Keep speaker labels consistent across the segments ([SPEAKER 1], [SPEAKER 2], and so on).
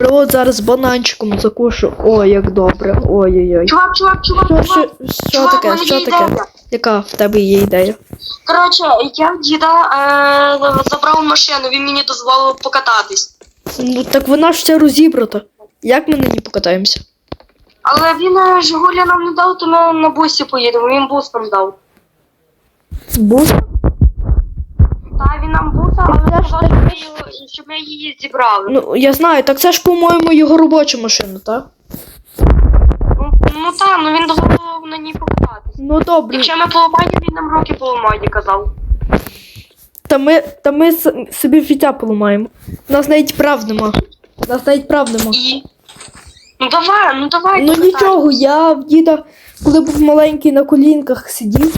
[SPEAKER 1] От зараз бананчиком закушу. Ой, як добре. Ой-ой-ой.
[SPEAKER 2] Чувак, чувак, чувак,
[SPEAKER 1] Що,
[SPEAKER 2] чувак.
[SPEAKER 1] що, що
[SPEAKER 2] Чувак,
[SPEAKER 1] таке?
[SPEAKER 2] мене
[SPEAKER 1] Що
[SPEAKER 2] є
[SPEAKER 1] таке?
[SPEAKER 2] ідея.
[SPEAKER 1] Яка в тебе є ідея?
[SPEAKER 2] Коротше, я в діда е, забрав машину, він мені дозволив покататись.
[SPEAKER 1] Ну так вона ж ця розібрата. Як ми на ній покатаємося?
[SPEAKER 2] Але він е, Жигуля нам не дав, то ми на бусі поїдемо, він бус нам дав. Буса, але
[SPEAKER 1] ж
[SPEAKER 2] сказав, щоб ми, її зібрали.
[SPEAKER 1] Ну, я знаю, так це ж, по-моєму, його робоча машина, так?
[SPEAKER 2] Ну, ну так, ну він дозволив на ній покататись.
[SPEAKER 1] Ну добре.
[SPEAKER 2] Якщо ми поламаємо, він нам роки поламає, казав.
[SPEAKER 1] Та ми, та ми с- собі життя поламаємо. У нас навіть прав нема. У нас навіть прав нема.
[SPEAKER 2] І. Ну давай, ну давай.
[SPEAKER 1] Ну
[SPEAKER 2] покатай.
[SPEAKER 1] нічого, я в діда, коли був маленький на колінках сидів.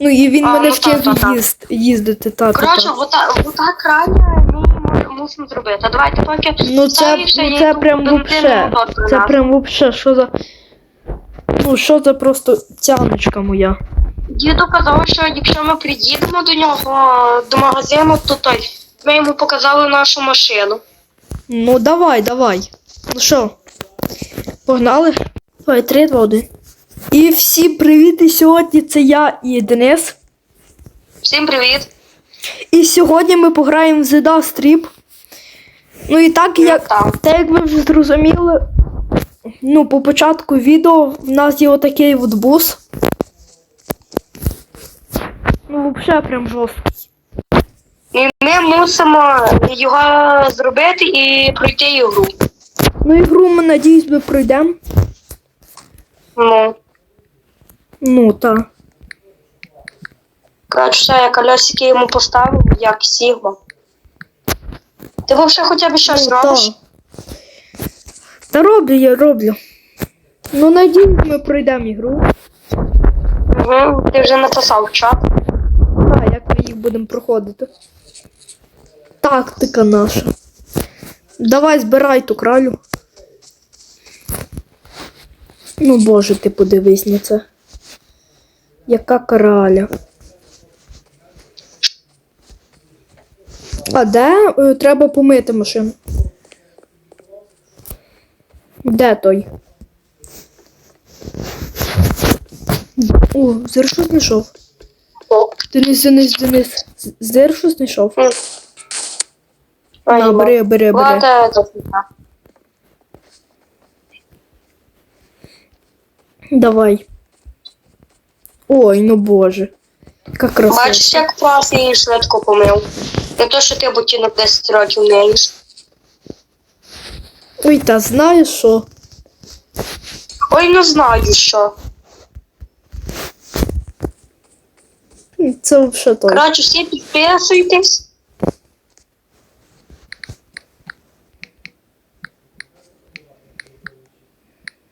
[SPEAKER 1] Ну і він
[SPEAKER 2] А,
[SPEAKER 1] мене
[SPEAKER 2] ну,
[SPEAKER 1] вчив
[SPEAKER 2] та, та, та.
[SPEAKER 1] їзд, їздити. Та, та,
[SPEAKER 2] Коротше,
[SPEAKER 1] та.
[SPEAKER 2] ота, ота крайня ми мусимо зробити. А давайте поки
[SPEAKER 1] Ну це, ну,
[SPEAKER 2] я
[SPEAKER 1] це
[SPEAKER 2] йду
[SPEAKER 1] прям
[SPEAKER 2] бензин
[SPEAKER 1] вообще.
[SPEAKER 2] мотор
[SPEAKER 1] Це
[SPEAKER 2] принесу.
[SPEAKER 1] прям вообще, що за. Ну, що за просто тяночка моя.
[SPEAKER 2] Діду казав, що якщо ми приїдемо до нього до магазину, то той ми йому показали нашу машину.
[SPEAKER 1] Ну давай, давай. Ну що, погнали? Давай, 3, 2, 1. І всім привіт! І сьогодні це я і Денис.
[SPEAKER 2] Всім привіт!
[SPEAKER 1] І сьогодні ми пограємо в The Dust Trip. Ну і так як,
[SPEAKER 2] так.
[SPEAKER 1] так як ви вже зрозуміли, ну, по початку відео в нас є отакий от бус. Ну, взагалі прям жорсткий.
[SPEAKER 2] І ми мусимо його зробити і пройти ігру.
[SPEAKER 1] Ну, ігру ми, надіюсь, ми пройдемо.
[SPEAKER 2] Ну,
[SPEAKER 1] Ну, так.
[SPEAKER 2] коротше, все, я колесики йому поставив, як Сігма. Ти взагалі хоча б щось
[SPEAKER 1] Ну,
[SPEAKER 2] робиш?
[SPEAKER 1] та. Роблю, я роблю. Ну, надіюсь, ми пройдемо ігру.
[SPEAKER 2] Угу. Ти вже написав в чат.
[SPEAKER 1] Так, як ми їх будемо проходити. Тактика наша. Давай збирай ту кралю. Ну, боже, ти подивись на це. Яка краля. А де е, треба помити машину? Де той? О, що знайшов? Денис, Денис, Денис. З- Зир що знайшов? На, бери, бери, бери. Давай. Ой, ну боже. Яка краса.
[SPEAKER 2] Бачиш, як клас її швидко помив. Не то, що ти ботинок 10 років не їш.
[SPEAKER 1] Ой, та знаєш що?
[SPEAKER 2] Ой, не знаю що.
[SPEAKER 1] Це взагалі то.
[SPEAKER 2] Коротше, всі підписуйтесь.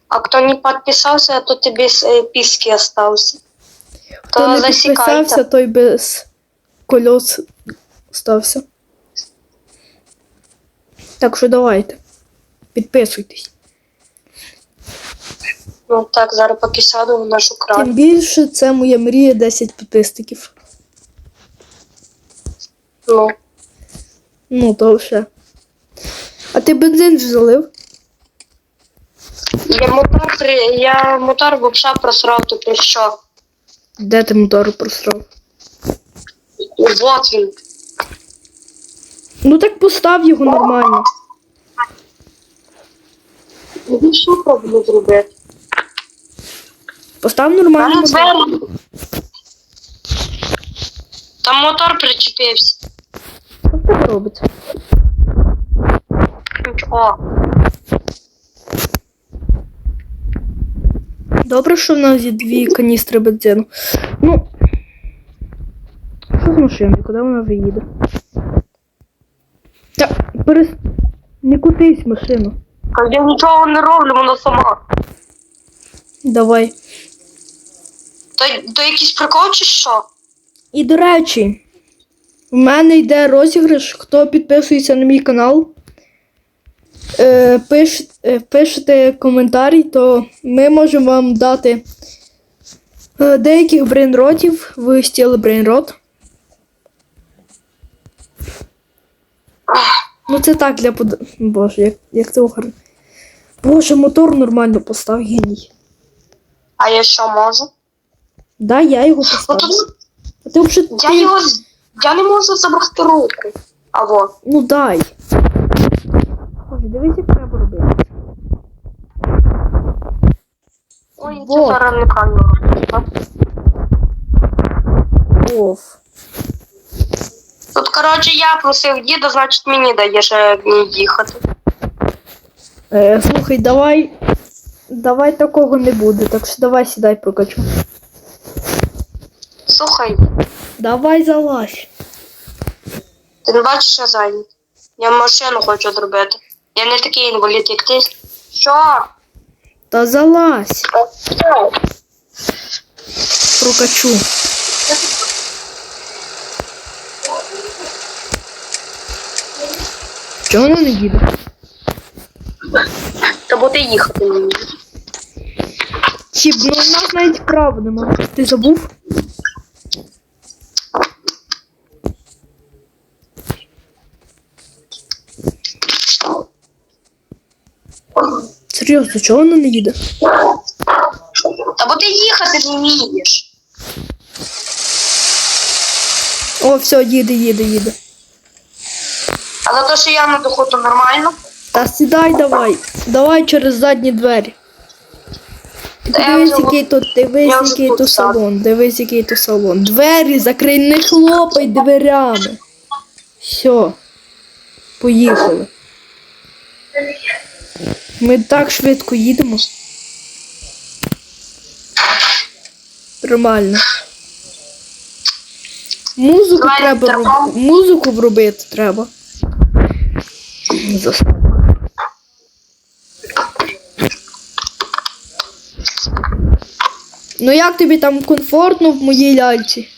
[SPEAKER 2] А кто не подписался, то тебе с- э, писки остался.
[SPEAKER 1] Хто
[SPEAKER 2] То
[SPEAKER 1] не підписався,
[SPEAKER 2] засікайте.
[SPEAKER 1] той без кольос стався. Так що давайте. Підписуйтесь.
[SPEAKER 2] Ну так, зараз поки сяду в нашу
[SPEAKER 1] Тим більше це моя мрія 10 підписників.
[SPEAKER 2] Ну,
[SPEAKER 1] Ну, то все. А ти бензин вже залив?
[SPEAKER 2] я мотор, я мотор вообще просрав, то ти що?
[SPEAKER 1] Де ти мотор просрав?
[SPEAKER 2] Вот він.
[SPEAKER 1] Ну так постав його нормально.
[SPEAKER 2] Ну, що пробую зробити?
[SPEAKER 1] Постав нормально.
[SPEAKER 2] Там
[SPEAKER 1] мотор.
[SPEAKER 2] Там мотор причепився.
[SPEAKER 1] Що в тебе робиться?
[SPEAKER 2] О,
[SPEAKER 1] Добре, що в нас є дві каністри бензину. Ну. Що з машиною? Куди вона вже їде? Та перес... Не кутись машину.
[SPEAKER 2] а я нічого не роблю, вона сама.
[SPEAKER 1] Давай.
[SPEAKER 2] То, то якийсь прикол чи що?
[SPEAKER 1] І до речі, в мене йде розіграш. Хто підписується на мій канал, е, пиш, пишете коментарі, то ми можемо вам дати е, деяких брейнротів в стілі брейнрот. Ну це так для под... Боже, як, як це гарно. Боже, мотор нормально постав, геній.
[SPEAKER 2] А я що можу?
[SPEAKER 1] Да, я його
[SPEAKER 2] тут
[SPEAKER 1] А ти вже.
[SPEAKER 2] я його. Я не можу забрати руку. Або.
[SPEAKER 1] Ну дай. Боже, дивись, як треба робити.
[SPEAKER 2] Ой, я
[SPEAKER 1] Во.
[SPEAKER 2] це зараз неправильно роблю. так?
[SPEAKER 1] Оф.
[SPEAKER 2] Тут, коротше, я просив діда, значить мені даєш як мені їхати.
[SPEAKER 1] Е, слухай, давай. Давай такого не буде, так що давай сідай прокачу.
[SPEAKER 2] Слухай,
[SPEAKER 1] Давай залазь.
[SPEAKER 2] ти не бачиш, я зайнят? Я машину хочу зробити. Я не такий інвалід, як ти. Що?
[SPEAKER 1] Та залазь. Прокачу. Чого вона не їде?
[SPEAKER 2] Та бо ти їхати не вмієш.
[SPEAKER 1] Чіп, ну в нас навіть права нема. Ти забув? Серйозно, чого вона не їде?
[SPEAKER 2] Та бо ти їхати не вмієш.
[SPEAKER 1] О, все, їде, їде, їде.
[SPEAKER 2] А за те, що я на духу, то нормально.
[SPEAKER 1] Та сідай давай. Давай через задні двері. Дивись, який тут, дивись, який
[SPEAKER 2] тут
[SPEAKER 1] салон, дивись, який тут салон. Двері закрий, не хлопай дверями. Все. Поїхали. Ми так швидко їдемо. Нормально. Музику
[SPEAKER 2] Давай
[SPEAKER 1] треба роб... Музику вробити треба. Ну як тобі там комфортно в моїй ляльці?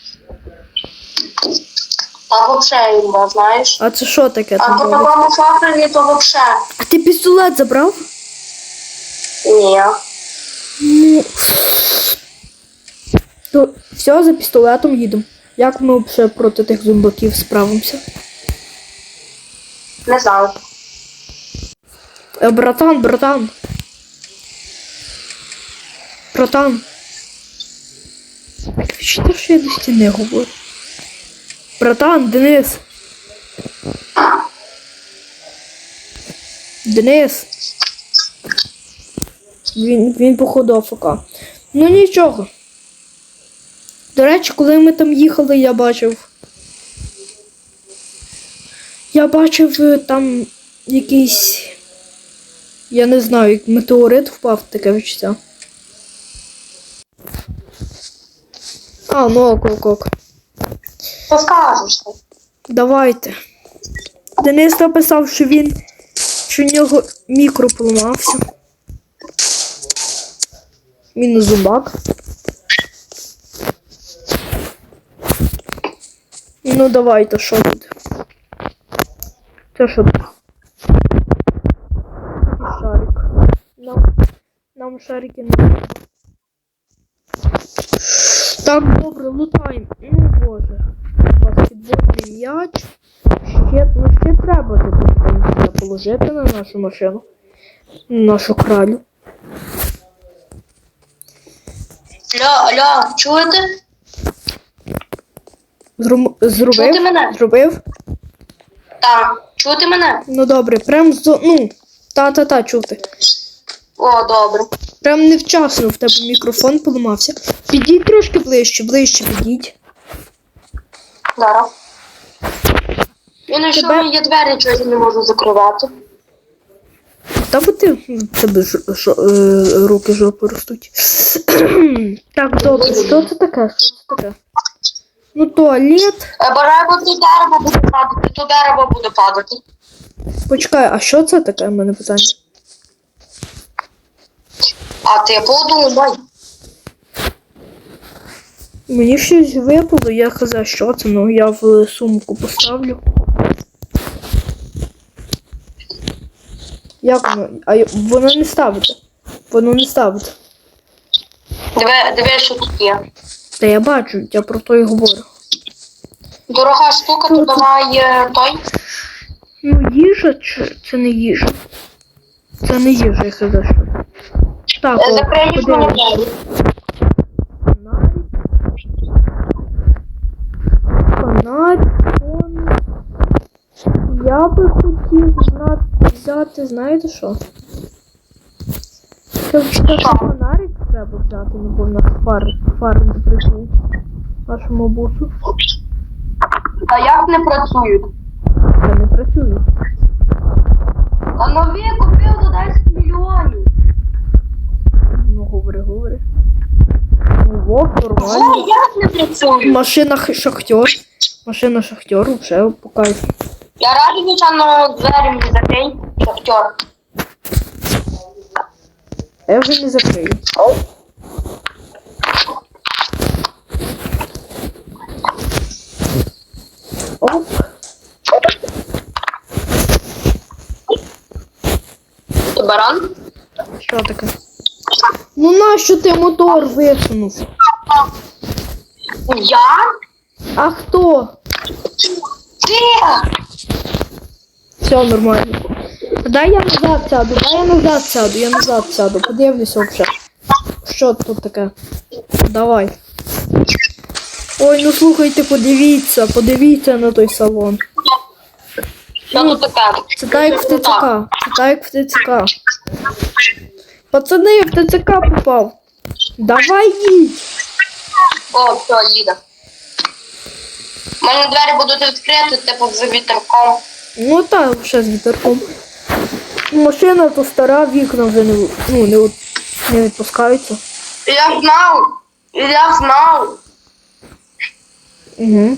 [SPEAKER 2] Та взагалі знаєш.
[SPEAKER 1] А це що таке
[SPEAKER 2] А по такому факторі, то взагалі.
[SPEAKER 1] А ти пістолет забрав?
[SPEAKER 2] Ні.
[SPEAKER 1] Ну. То все, за пістолетом їдемо. Як ми взагалі проти тих зомбаків справимося?
[SPEAKER 2] Не знаю.
[SPEAKER 1] Е, братан, братан. Братан. Що що я до стіни говорю? Братан, Денис. Денис. Він, він походу АФК. Ну нічого. До речі, коли ми там їхали, я бачив. Я бачив е, там якийсь. Я не знаю, як метеорит впав таке відчуття. А, ну ок, ок, ок.
[SPEAKER 2] Що?
[SPEAKER 1] Давайте. Денис написав, що він. що в нього мікро поламався. Мінус зубак. Ну давайте, що тут? Це що? І шарик. Нам, нам шарики не. Так, добре, лутаємо. Ну боже. Баскетбольний м'яч. Ще, ну ще треба тут положити на нашу машину. На нашу кралю.
[SPEAKER 2] Алло, алло, чуєте? Чути
[SPEAKER 1] Зробив?
[SPEAKER 2] мене?
[SPEAKER 1] Зробив?
[SPEAKER 2] Так. Чути мене?
[SPEAKER 1] Ну добре, прям з. Ну, та-та-та, чути.
[SPEAKER 2] О, добре.
[SPEAKER 1] Прям невчасно в тебе мікрофон поламався. Підіть трошки ближче, ближче підіть.
[SPEAKER 2] Зараз. Він що
[SPEAKER 1] Тебе-
[SPEAKER 2] я двері чогось не можу закривати.
[SPEAKER 1] Та бо ти в тебе ж, жо, е, руки жопи ростуть. Так, добре, що це таке? Що це таке? Ну, туалет.
[SPEAKER 2] Е, Бажаю, тут дерево буде падати, то дерево буде падати.
[SPEAKER 1] Почекай, а що це таке в мене питання?
[SPEAKER 2] А ти подумай.
[SPEAKER 1] Мені щось випало, я казав, що це, ну я в сумку поставлю. Як воно? А воно не ставиться. Воно не ставиться.
[SPEAKER 2] Диви, диви, що тут є.
[SPEAKER 1] Та я бачу, я про то і говорю.
[SPEAKER 2] Дорога штука, то давай е, той.
[SPEAKER 1] Ну, їжа чи це не їжа? Це не їжа, я казав, що. Так, о,
[SPEAKER 2] Закриють
[SPEAKER 1] подивимось.
[SPEAKER 2] мене двері.
[SPEAKER 1] Фонарь, фон. Я би хотів взяти, знаєте що? Фонарик треба взяти, ну бо в нас фар, фар не прийшли. Нашому бусу.
[SPEAKER 2] А як не працюють?
[SPEAKER 1] Це не працює.
[SPEAKER 2] А нові купив за 10 мільйонів.
[SPEAKER 1] Ну, говори, говори. Ну, вов,
[SPEAKER 2] Що, як не працюють?
[SPEAKER 1] Машина шахтер. Машина шахтеру, вже по кайфу.
[SPEAKER 2] Я радий, звичайно, двері мені закрий, шахтер.
[SPEAKER 1] Я вже не закрию. Оп.
[SPEAKER 2] Ти баран?
[SPEAKER 1] Що таке? Ну нащо ти мотор висунув?
[SPEAKER 2] Я?
[SPEAKER 1] А хто?
[SPEAKER 2] Ти?
[SPEAKER 1] Все нормально. Дай я назад сяду, дай я назад сяду, я назад сяду. Подивлюся взагалі. Що тут таке? Давай. Ой, ну слухайте, подивіться, подивіться на той салон.
[SPEAKER 2] Що тут таке?
[SPEAKER 1] Це так як в ТЦК. Це так як в ТЦК. Пацани, в ТЦК попав. Давай їдь.
[SPEAKER 2] О, все, їде. У мене двері будуть відкриті, типу, за вітерком.
[SPEAKER 1] Ну так, ще з вітерком. Машина то стара, вікна вже не, ну, не, не відпускаються.
[SPEAKER 2] Я знав, я знав.
[SPEAKER 1] Угу.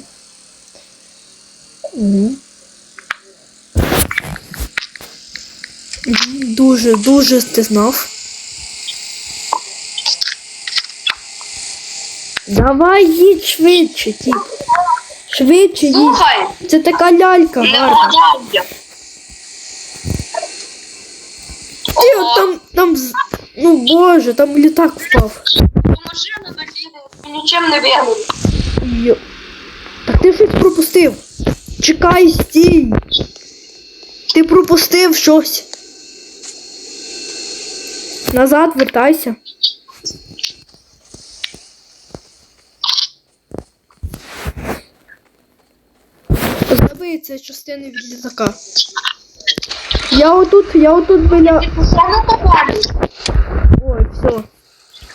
[SPEAKER 1] Угу. Дуже, дуже ти знав. Давай їдь швидше, тіп. Швидше їдь.
[SPEAKER 2] Слухай,
[SPEAKER 1] Це така лялька гарна.
[SPEAKER 2] вгадай.
[SPEAKER 1] Там, ну боже, там літак впав.
[SPEAKER 2] Машина доїде, нічим не.
[SPEAKER 1] Йо. Та ти щось пропустив. Чекай, стій. Ти пропустив щось. Назад вертайся. Це частини від літака. Я отут, я отут біля.
[SPEAKER 2] Ти?
[SPEAKER 1] Ой, все.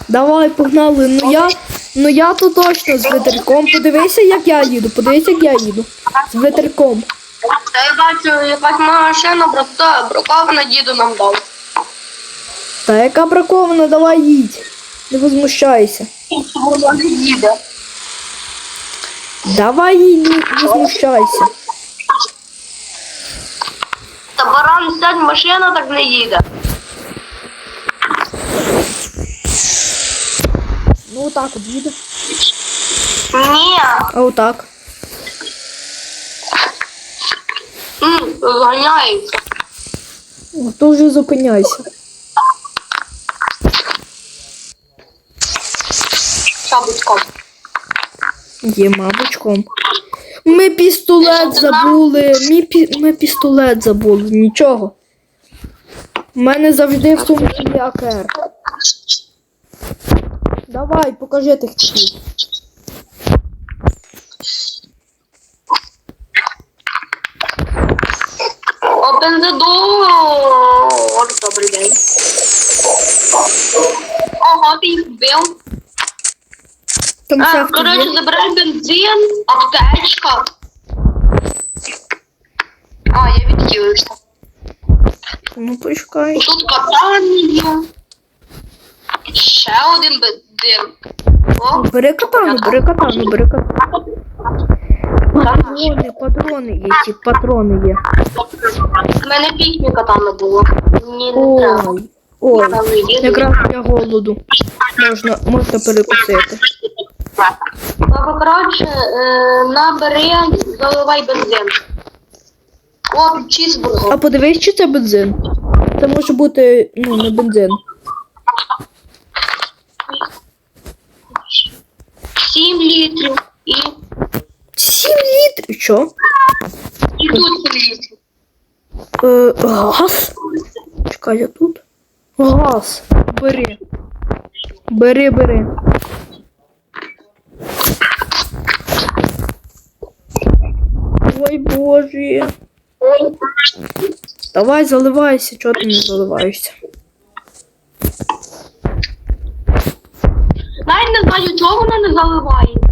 [SPEAKER 1] Давай, погнали. Ну я, ну я то точно з вітерком. Подивися, як я їду. Подивися, як я їду. З вітерком.
[SPEAKER 2] Та я бачу, якась машина брата, бракована діду нам дав.
[SPEAKER 1] Та яка бракована, давай їдь. Не возмущайся.
[SPEAKER 2] Вона не їде.
[SPEAKER 1] Давай їдь, не возмущайся.
[SPEAKER 2] Та баран сядь, машина так не їде.
[SPEAKER 1] Ну отак от їде.
[SPEAKER 2] Ні,
[SPEAKER 1] А отак.
[SPEAKER 2] м, зганяється.
[SPEAKER 1] О, То вже зупиняйся.
[SPEAKER 2] Шабочком.
[SPEAKER 1] Є мабучком. Ми пістолет забули. Ми, пі... Ми пістолет забули. Нічого. У мене завжди в сумці є АКР. Давай, покажи тих типів.
[SPEAKER 2] Open the door. Добрий день. Ого, ти їх вбив. А, коротше,
[SPEAKER 1] є.
[SPEAKER 2] забирай бензин, аптечка. А, я відхилився.
[SPEAKER 1] Ну почекай.
[SPEAKER 2] Тут катан є. Ще один бензин. О,
[SPEAKER 1] Бери катану, бери катану, бери катану. Патрони, патрони є, ті патрони є.
[SPEAKER 2] в мене пікні катана було. Мені не треба.
[SPEAKER 1] Ой, ой. Якраз для голоду. Можна, можна перекусити.
[SPEAKER 2] Баба, коротше, е, набери, заливай бензин. О, тут чізбургер.
[SPEAKER 1] А подивись, чи це бензин. Це може бути, ну, не бензин.
[SPEAKER 2] 7 літрів. І,
[SPEAKER 1] 7 літрів. Що?
[SPEAKER 2] і тут 7 літрів.
[SPEAKER 1] Е, газ? Чекай, я тут. Газ. Бери. Бери, бери. Ой, боже. Давай, заливайся, чого ти не заливаєшся?
[SPEAKER 2] Навіть не знаю, чого вона не заливається.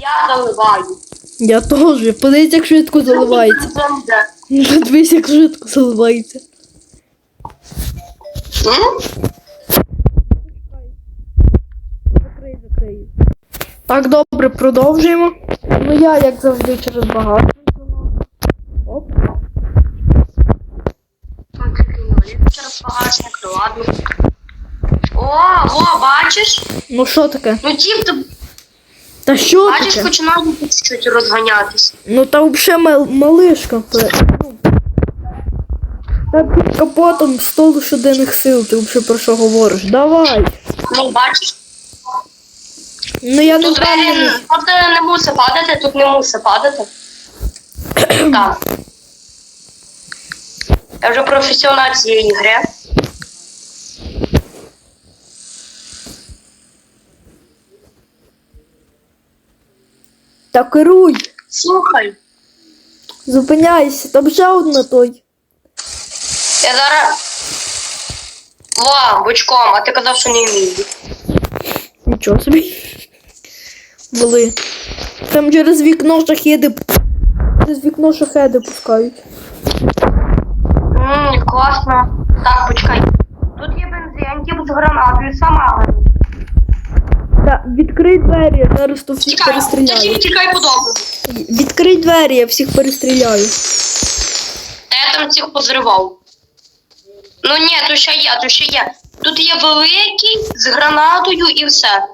[SPEAKER 2] Я заливаю.
[SPEAKER 1] Я теж. Подивись, як швидко заливається. Подивись, як швидко заливається.
[SPEAKER 2] М?
[SPEAKER 1] Закрий, закрий. Так, добре, продовжуємо. Ну я, як завжди, через багато. Оп.
[SPEAKER 2] Через багажник, ладно. О, о, бачиш?
[SPEAKER 1] Ну що таке?
[SPEAKER 2] Ну тіп, ти
[SPEAKER 1] Та що
[SPEAKER 2] бачиш,
[SPEAKER 1] таке?
[SPEAKER 2] починає чуть розганятись.
[SPEAKER 1] Ну та взагалі мал- малишка. Та, ну. Та під капотом 100 лошадиних сил, ти взагалі про що говориш? Давай.
[SPEAKER 2] Ну, бачиш,
[SPEAKER 1] Ну я не
[SPEAKER 2] тут
[SPEAKER 1] впевнений.
[SPEAKER 2] е, тут е, не мусить падати, тут не мусить падати. Так. Я вже професіонал цієї гри.
[SPEAKER 1] Та керуй.
[SPEAKER 2] Слухай,
[SPEAKER 1] Зупиняйся, там ще одна той.
[SPEAKER 2] я зараз. Ва, бочком, а ти казав, що не вмію.
[SPEAKER 1] Нічого собі. Були. Там через вікно шахеди. Через вікно шахеди пускають.
[SPEAKER 2] Ммм, класно. Так, почекай. Тут є бензин, з гранатою, сама.
[SPEAKER 1] Та, відкрий двері, я зараз то всіх
[SPEAKER 2] Тікай,
[SPEAKER 1] перестріляю.
[SPEAKER 2] тоді тікай подобно.
[SPEAKER 1] Відкрий двері, я всіх перестріляю.
[SPEAKER 2] Та я там цих позривав. Ну ні, тут ще є, тут ще є. Тут є великий з гранатою і все.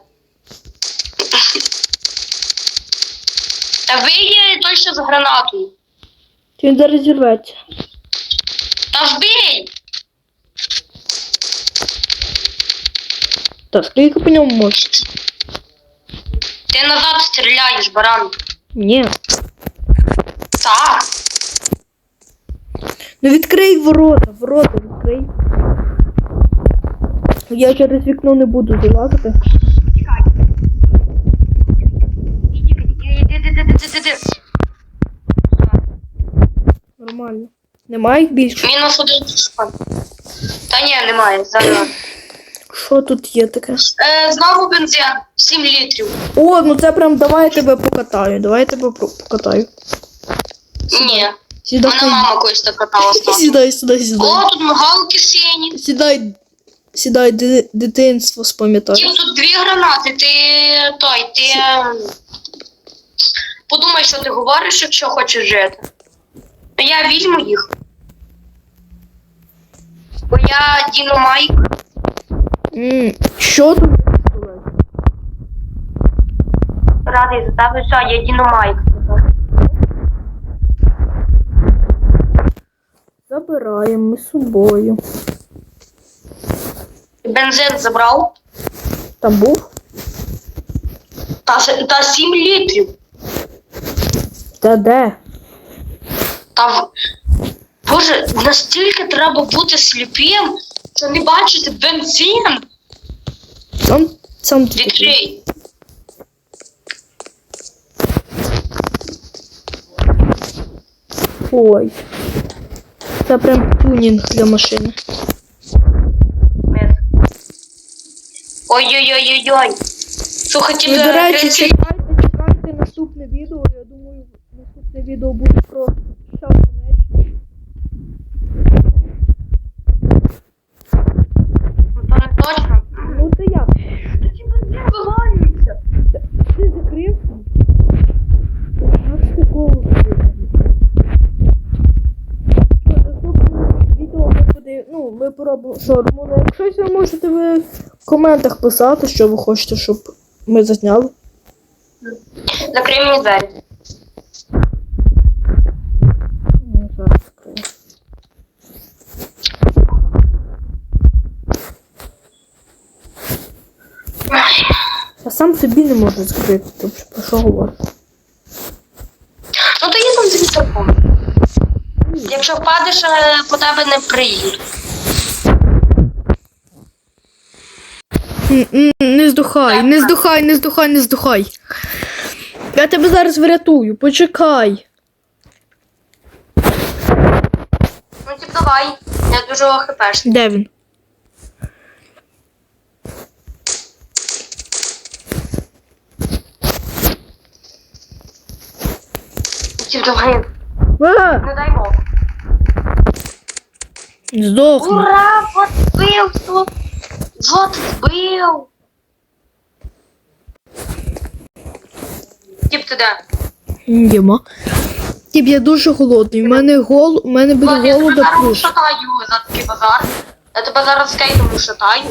[SPEAKER 2] Та ви є той, що з гранатою.
[SPEAKER 1] Він зараз зірветься.
[SPEAKER 2] Та вбий!
[SPEAKER 1] Так, скільки по ньому може?
[SPEAKER 2] Ти назад стріляєш, баран.
[SPEAKER 1] Ні.
[SPEAKER 2] Так.
[SPEAKER 1] Ну відкрий ворота, ворота відкрий. Я через вікно не буду залазити. Нормально. Немає їх більше.
[SPEAKER 2] Мінус один. Та ні, немає. Зараз.
[SPEAKER 1] Що тут є таке?
[SPEAKER 2] Е, знову бензин. 7 літрів.
[SPEAKER 1] О, ну це прям давай я тебе покатаю. Давай я тебе про- покатаю.
[SPEAKER 2] Ні.
[SPEAKER 1] Сідай.
[SPEAKER 2] Мене мама колись так каталась. там.
[SPEAKER 1] Сідай, сідай, сідай.
[SPEAKER 2] О, тут галки сині.
[SPEAKER 1] Сідай, сідай, ди- дитинство спам'ятай.
[SPEAKER 2] Тіп, тут дві гранати, ти той, ти. ем, Подумай, що ти говориш, якщо хочеш жити. Я візьму їх. Бо я Діномайк.
[SPEAKER 1] М, Що тут?
[SPEAKER 2] Радий за тебе, що я Діномайк.
[SPEAKER 1] Забираємо ми з собою.
[SPEAKER 2] Бензин забрав.
[SPEAKER 1] Там був?
[SPEAKER 2] Та, та 7 літрів.
[SPEAKER 1] Та де?
[SPEAKER 2] Та Боже, настільки треба бути сліпим, що не бачити бензин.
[SPEAKER 1] Сам, сам ти.
[SPEAKER 2] Відкрий.
[SPEAKER 1] Ой. Це прям тюнінг для машини.
[SPEAKER 2] Ой-ой-ой-ой-ой. Слухай,
[SPEAKER 1] І,
[SPEAKER 2] тебе
[SPEAKER 1] до речі, чекайте, чекайте наступне відео. Я думаю, наступне відео буде про шапку меч.
[SPEAKER 2] Ну, то не точно.
[SPEAKER 1] Ну. Ти закрив? Відео ну, ми поробимо шорму. Ну, якщо ви можете ви в коментах писати, що ви хочете, щоб ми зазняли.
[SPEAKER 2] Закрий мені двері.
[SPEAKER 1] Ну, зараз закрию.
[SPEAKER 2] Ай.
[SPEAKER 1] Зараз сам собі не можу закрити. Тобто, про що говориш?
[SPEAKER 2] Ну то є там з вітерком. Якщо впадеш, е, по тебе не приїдуть.
[SPEAKER 1] Не здухай, не здухай, не здухай, не здухай. Я тебе зараз врятую, почекай.
[SPEAKER 2] Ну тип давай. Я дуже охипеш.
[SPEAKER 1] Де він?
[SPEAKER 2] Тип давай.
[SPEAKER 1] А,
[SPEAKER 2] Не дай Бог.
[SPEAKER 1] здохну.
[SPEAKER 2] Ура! Вот вбив! Вот вбив! Тип ти де?
[SPEAKER 1] Діма. Тіп, я дуже голодний. У мене гол, у мене буде
[SPEAKER 2] Вот, я тебе
[SPEAKER 1] голода
[SPEAKER 2] зараз
[SPEAKER 1] плюс.
[SPEAKER 2] шатаю за такий базар. Я тебе зараз скейтом шатаю.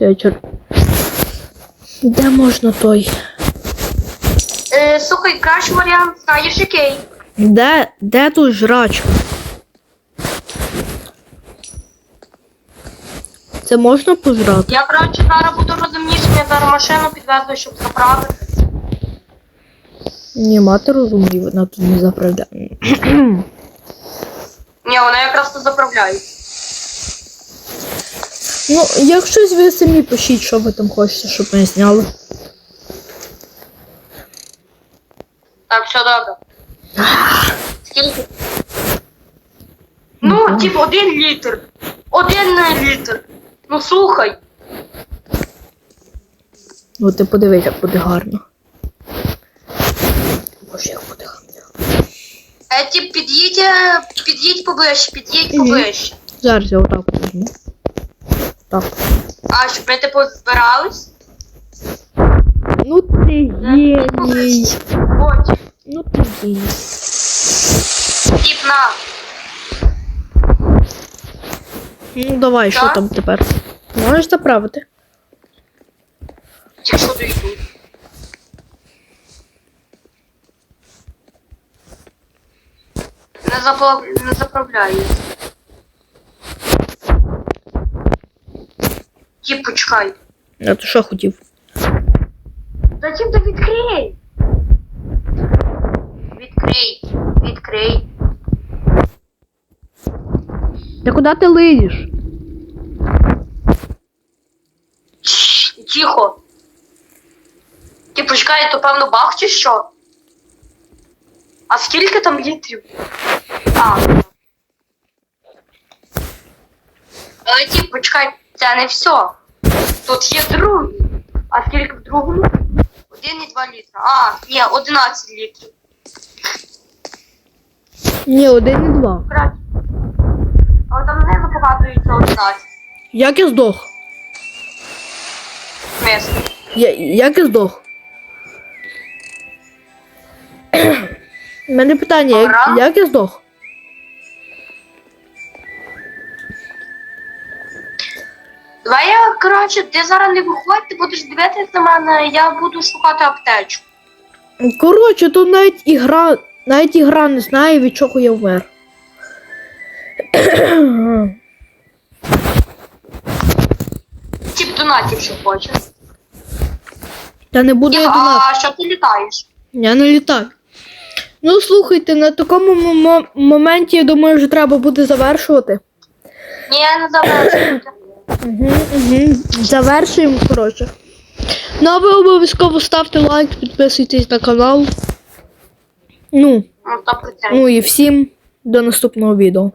[SPEAKER 1] Вечір. Де можна той?
[SPEAKER 2] Е, слухай, кращий варіант, знаєш який?
[SPEAKER 1] Де, де тут жрачка? Це можна пожрати?
[SPEAKER 2] Я, коротше, зараз буду розумнішим, я зараз машину підвезу, щоб заправити.
[SPEAKER 1] Ні, мати розуміє, вона тут не заправляє.
[SPEAKER 2] Ні, вона якраз то заправляє.
[SPEAKER 1] Ну, якщо ви самі пишіть, що ви там хочете, щоб ми зняли.
[SPEAKER 2] Все добре. Скільки? Ну, типу, один літр. Один е, літр. Ну слухай.
[SPEAKER 1] Ну, ти подивись, як буде гарно. Боже, як буде гарно.
[SPEAKER 2] Е, тип, під'їдь, е, під'їдь поближче, під'їдь
[SPEAKER 1] Мгм.
[SPEAKER 2] поближче.
[SPEAKER 1] Зараз я отак візьму. Так.
[SPEAKER 2] А, щоб ми типу збирались?
[SPEAKER 1] Ну ти геній.
[SPEAKER 2] От,
[SPEAKER 1] Ну ти геній. Ну давай, що там тепер? Можеш заправити?
[SPEAKER 2] Якщо дойду. Не, запла... не заправляю. Тіп, почекай.
[SPEAKER 1] А то що хотів?
[SPEAKER 2] Тіп, то відкрий. Відкрий. Відкрий.
[SPEAKER 1] Та куди ти лиєш?
[SPEAKER 2] Чш, Тихо. Ти почекай, то певно бах чи що? А скільки там літрів? А. Але ті, почекай, це не все. Тут є другий. А скільки в другому? 1,2 літра. А, є 11 літрів.
[SPEAKER 1] Ні, один і два.
[SPEAKER 2] Краще. Але там не показується 11.
[SPEAKER 1] Як я здох?
[SPEAKER 2] Мисл.
[SPEAKER 1] Я, як я здох? У мене питання, як,
[SPEAKER 2] Ара?
[SPEAKER 1] як я здох?
[SPEAKER 2] Давай я, коротше, ти зараз не виходь, ти будеш дивитися на мене, я буду шукати аптечку.
[SPEAKER 1] Коротше, то навіть ігра, навіть ігра не знає, від чого я вмер.
[SPEAKER 2] Тіп донатів, що хочеш.
[SPEAKER 1] Та не буду я донати.
[SPEAKER 2] А що ти літаєш?
[SPEAKER 1] Я не літаю. Ну, слухайте, на такому мо- моменті, я думаю, вже треба буде завершувати.
[SPEAKER 2] Ні, не завершуйте.
[SPEAKER 1] Угу, угу. Завершуємо, коротше. Ну, а ви обов'язково ставте лайк, підписуйтесь на канал. Ну,
[SPEAKER 2] Ну, 100%.
[SPEAKER 1] ну і всім до наступного відео.